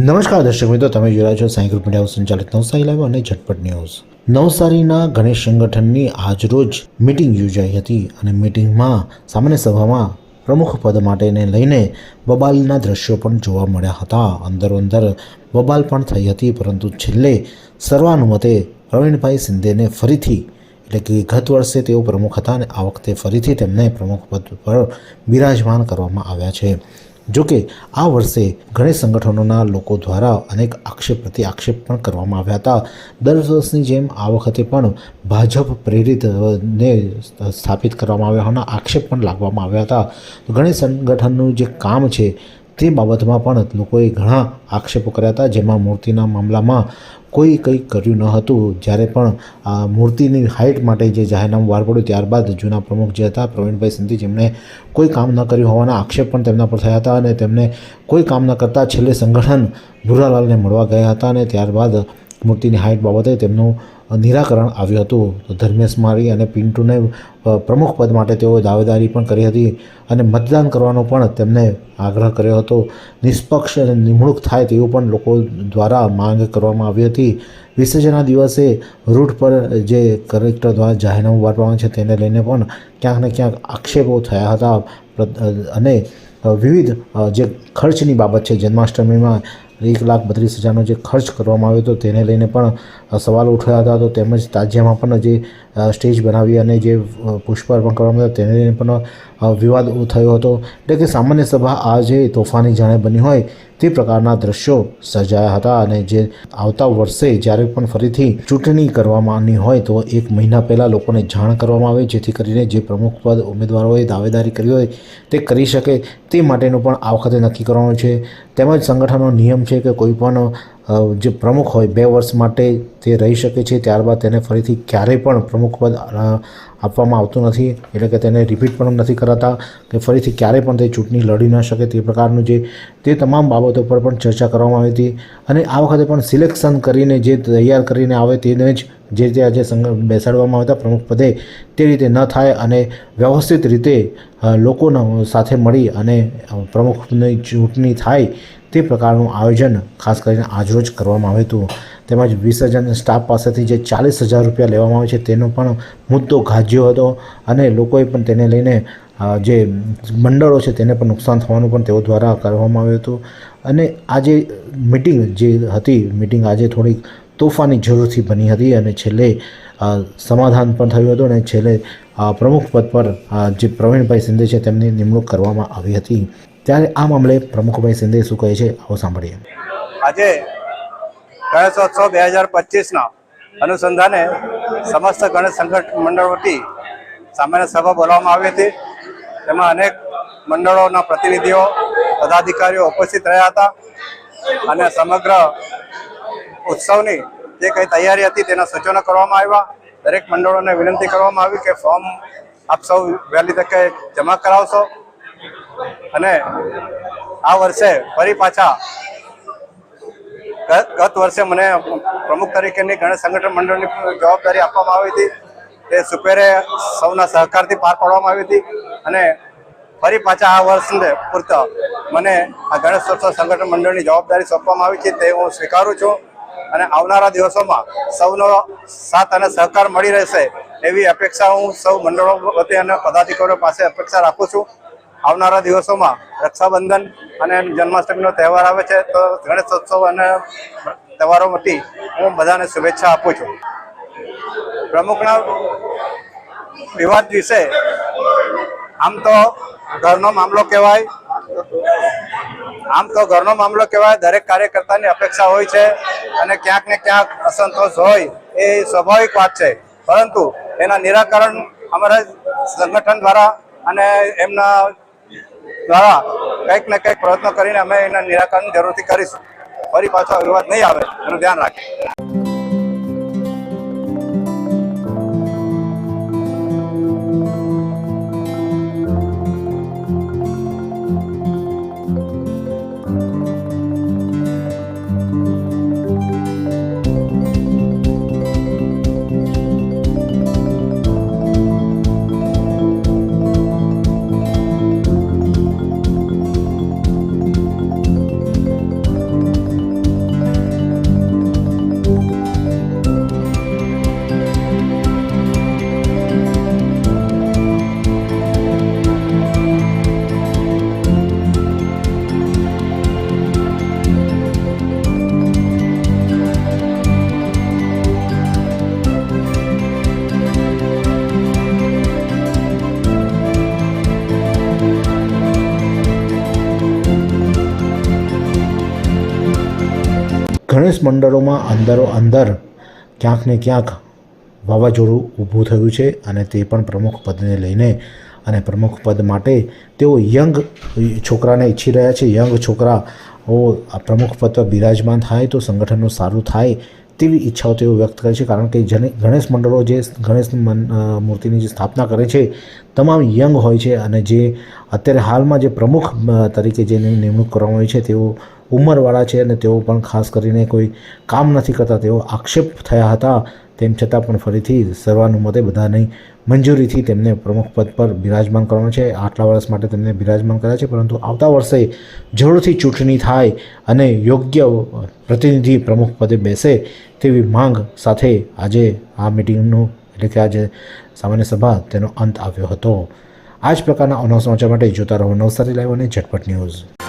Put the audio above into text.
નમસ્કાર દર્શક મિત્રો, તમે જોઈ રહ્યા છો સાંઈ ગ્રુપ મીડિયા સંચાલિત નવસારી લાઈવ અને ઝટપટ ન્યૂઝ. નવસારીના ગણેશ સંગઠનની આજરોજ મિટિંગ યોજાઈ હતી અને મિટિંગમાં સામાન્ય સભામાં પ્રમુખ પદ માટેને લઈને બબાલના દ્રશ્યો પણ જોવા મળ્યા હતા. અંદરો અંદર બબાલ પણ થઈ હતી, પરંતુ છેલ્લે સર્વાનુમતે પ્રવીણભાઈ શિંદેને ફરીથી, એટલે કે ગત વર્ષે તેઓ પ્રમુખ હતા અને આ વખતે ફરીથી તેમને પ્રમુખ પદ પર બિરાજમાન કરવામાં આવ્યા છે. જોકે આ વર્ષે ઘણી સંગઠનોના લોકો દ્વારા અનેક આક્ષેપ પ્રતિ આક્ષેપ પણ કરવામાં આવ્યા હતા. દર વર્ષની જેમ આ વખતે પણ ભાજપ પ્રેરિતને સ્થાપિત કરવામાં આવ્યા હોવાના આક્ષેપ પણ લાગવામાં આવ્યા હતા. ગણેશ સંગઠનનું જે કામ છે તે બાબતમાં પણ લોકોએ ઘણા આક્ષેપો કર્યા હતા, જેમાં મૂર્તિના મામલામાં કોઈ કંઈ કર્યું ન હતું. જ્યારે પણ આ મૂર્તિની હાઇટ માટે જે જાહેરનામું બહાર પડ્યું, ત્યારબાદ જૂના પ્રમુખ જે હતા, પ્રવીણભાઈ સિંધી, જેમણે કોઈ કામ ન કર્યું હોવાના આક્ષેપ પણ તેમના પર થયા હતા અને તેમને કોઈ કામ ન કરતાં છેલ્લે સંગઠન ભૂરાલાલને મળવા ગયા હતા અને ત્યારબાદ મૂર્તિની હાઇટ બાબતે તેમનું નિરાકરણ આવ્યું હતું. તો ધર્મેશ મારી અને પિન્ટુને પ્રમુખ પદ માટે તેઓએ દાવેદારી પણ કરી હતી અને મતદાન કરવાનો પણ તેમને આગ્રહ કર્યો હતો. નિષ્પક્ષ અને નિમણૂક થાય તેવું પણ લોકો દ્વારા માંગ કરવામાં આવી હતી. વિસર્જનના દિવસે રૂટ પર જે કલેક્ટર દ્વારા જાહેરનામું પાડવાનું છે તેને લઈને પણ ક્યાંક ને ક્યાંક આક્ષેપો થયા હતા. અને વિવિધ જે ખર્ચની બાબત છે જન્માષ્ટમીમાં એક લાખ બત્રીસ હજારનો જે ખર્ચ કરવામાં આવ્યો હતો, તેને લઈને પણ સવાલ ઉઠાયા હતા. તો તેમજ તાજિયામાં પણ જે સ્ટેજ બનાવી અને જે પુષ્પ પુષ્પાર્પણ કરવામાં આવ્યો, તેને લઈને પણ વિવાદ થયો હતો. એટલે કે સામાન્ય સભા આજે તોફાની જાણે બની હોય તે પ્રકારના દ્રશ્યો સર્જાયા હતા અને જે આવતા વર્ષે જ્યારે પણ ફરીથી ચૂંટણી કરવાની હોય તો એક મહિના પહેલાં લોકોને જાણ કરવામાં આવે, જેથી કરીને જે પ્રમુખ પદ ઉમેદવારોએ દાવેદારી કરી હોય તે કરી શકે તે માટેનું પણ આ વખતે નક્કી કરવાનું છે. તેમજ સંગઠનનો નિયમ છે કે કોઈ પણ જે પ્રમુખ હોય બે વર્ષ માટે તે રહી શકે છે, ત્યારબાદ તેને ફરીથી ક્યારેય પણ પ્રમુખ પદ આપવામાં આવતું નથી, એટલે કે તેને રિપીટ પણ નથી કરાતા કે ફરીથી ક્યારેય પણ તે ચૂંટણી લડી ન શકે તે પ્રકારનું જે, તે તમામ બાબતો પર પણ ચર્ચા કરવામાં આવી હતી. અને આ વખતે પણ સિલેક્શન કરીને જે તૈયાર કરીને આવે તેને જ, જે રીતે આજે બેસાડવામાં આવતા પ્રમુખ પદે તે રીતે ન થાય અને વ્યવસ્થિત રીતે લોકોના સાથે મળી અને પ્રમુખની ચૂંટણી થાય તે પ્રકારનું આયોજન ખાસ કરીને આજરોજ કરવામાં આવ્યું હતું. તેમજ વિસર્જન સ્ટાફ પાસેથી જે ચાલીસ હજાર રૂપિયા લેવામાં આવે છે, તેનો પણ મુદ્દો ગાજ્યો હતો અને લોકોએ પણ તેને લઈને જે મંડળો છે તેને પણ નુકસાન થવાનું પણ તેઓ દ્વારા કરવામાં આવ્યું હતું. અને આ જે મિટિંગ જે હતી, મિટિંગ આજે થોડીક તોફાની જરૂરથી બની હતી અને છેલ્લે સમાધાન પણ થયું હતું અને છેલ્લે પ્રમુખ પદ પર જે પ્રવીણભાઈ સિંધે છે તેમની નિમણૂક કરવામાં આવી હતી. ત્યારે આ મામલે પ્રમુખભાઈ સિંધે શું કહે છે આવો સાંભળીએ. આજે ગણેશોત્સવ બે હજાર પચીસના અનુસંધાને સમસ્ત ગણેશ સંગઠન મંડળ વતી સામાન્ય સભા બોલાવવામાં આવી હતી. તેમાં અનેક મંડળોના પ્રતિનિધિઓ, પદાધિકારીઓ ઉપસ્થિત રહ્યા હતા અને સમગ્ર ઉત્સવની જે કંઈ તૈયારી હતી તેના સૂચનો કરવામાં આવ્યા. દરેક મંડળોને વિનંતી કરવામાં આવી કે ફોર્મ આપ સૌ વહેલી તકે જમા કરાવશો. અને આ વર્ષે ફરી પાછા ગત વર્ષે મને પ્રમુખ તરીકેની ગણેશ સંગઠન મંડળની જવાબદારી આપવામાં આવી હતી. તે સુપેરે સૌના સહકારથી પાર પાડવામાં આવી હતી અને ફરી પાછા આ વર્ષને પૂરતા મને આ ગણેશોત્સવ સંગઠન મંડળની જવાબદારી સોંપવામાં આવી છે તે હું સ્વીકારું છું અને આવનારા દિવસોમાં સૌનો સાથ અને સહકાર મળી રહેશે એવી અપેક્ષા હું સૌ મંડળો વતી અને પદાધિકારીઓ પાસે અપેક્ષા રાખું છું. આવનારા દિવસોમાં રક્ષાબંધન અને જન્માષ્ટમીનો તહેવાર આવે છે, તો ગણેશોત્સવ અને તહેવારો વતી હું બધાને શુભેચ્છા આપું છું. પ્રમુખના વિવાદ વિશે આમ તો ઘરનો મામલો કહેવાય, આમ તો ઘરનો મામલો કહેવાય, દરેક કાર્યકર્તાની અપેક્ષા હોય છે અને ક્યાંક ને ક્યાંક અસંતોષ હોય એ સ્વાભાવિક વાત છે. પરંતુ એના નિરાકરણ અમારા સંગઠન દ્વારા અને એમના દ્વારા કંઈક ને કંઈક પ્રયત્નો કરીને અમે એના નિરાકરણ જરૂરથી કરીશું. ફરી પાછો અવિવાદ વિવાદ નહીં આવે, એનું ધ્યાન રાખીએ. ગણેશ મંડળોમાં અંદરો અંદર ક્યાંક ને ક્યાંક વાવાઝોડું ઊભું થયું છે અને તે પણ પ્રમુખ પદને લઈને અને પ્રમુખ પદ માટે તેઓ યંગ છોકરાને ઈચ્છી રહ્યા છે. યંગ છોકરાઓ પ્રમુખ પદ પર બિરાજમાન થાય તો સંગઠનનું સારું થાય તેવી ઈચ્છાઓ તેઓ વ્યક્ત કરે છે. કારણ કે ગણેશ મંડળો જે ગણેશ મૂર્તિની જે સ્થાપના કરે છે તમામ યંગ હોય છે અને જે અત્યારે હાલમાં જે પ્રમુખ તરીકે જેની નિમણૂક કરવામાં આવી છે તેઓ ઉંમરવાળા છે અને તેઓ પણ ખાસ કરીને કોઈ કામ નથી કરતા. તેઓ આક્ષેપ થયા હતા. તેમ છતાં પણ ફરીથી સર્વાનુમતે બધાની મંજૂરીથી તેમને પ્રમુખ પદ પર બિરાજમાન કરવાનું છે. આટલા વર્ષ માટે તેમને બિરાજમાન કર્યા છે, પરંતુ આવતા વર્ષે જરૂરથી ચૂંટણી થાય અને યોગ્ય પ્રતિનિધિ પ્રમુખ પદે બેસે તેવી માંગ સાથે આજે આ મિટિંગનું, એટલે કે આજે સામાન્ય સભા તેનો અંત આવ્યો હતો. આ જ પ્રકારના અનવ સમાચાર માટે જોતા રહો નવસારી લાઈવ અને ઝટપટ ન્યૂઝ.